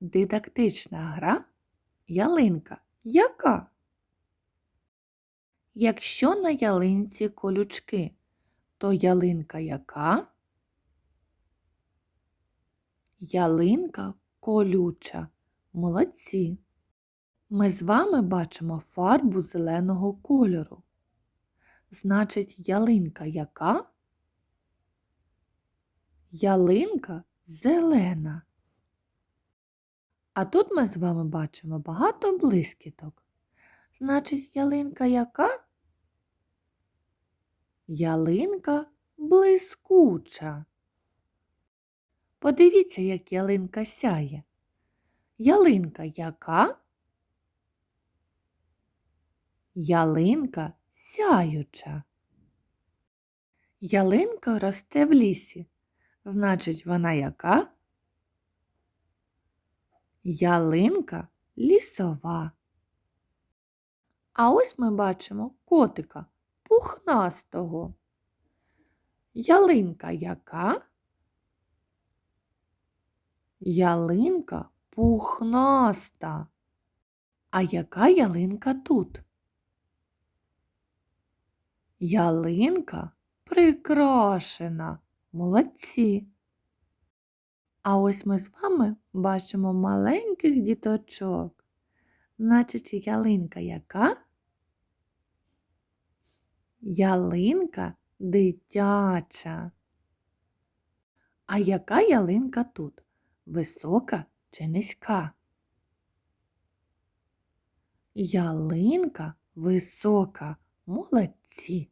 Дидактична гра ялинка. Яка? Якщо на ялинці колючки, то ялинка яка? Ялинка колюча. Молодці. Ми з вами бачимо фарбу зеленого кольору. Значить, ялинка яка? Ялинка зелена. А тут ми з вами бачимо багато блискіток. Значить, ялинка яка? Ялинка блискуча. Подивіться, як ялинка сяє. Ялинка яка? Ялинка сяюча. Ялинка росте в лісі. Значить, вона яка? Ялинка лісова. А ось ми бачимо котика пухнастого. Ялинка яка? Ялинка пухнаста. А яка ялинка тут? Ялинка прикрашена. Молодці. А ось ми з вами бачимо маленьких діточок. Значить, ялинка яка? Ялинка дитяча. А яка ялинка тут? Висока чи низька? Ялинка висока. Молодці.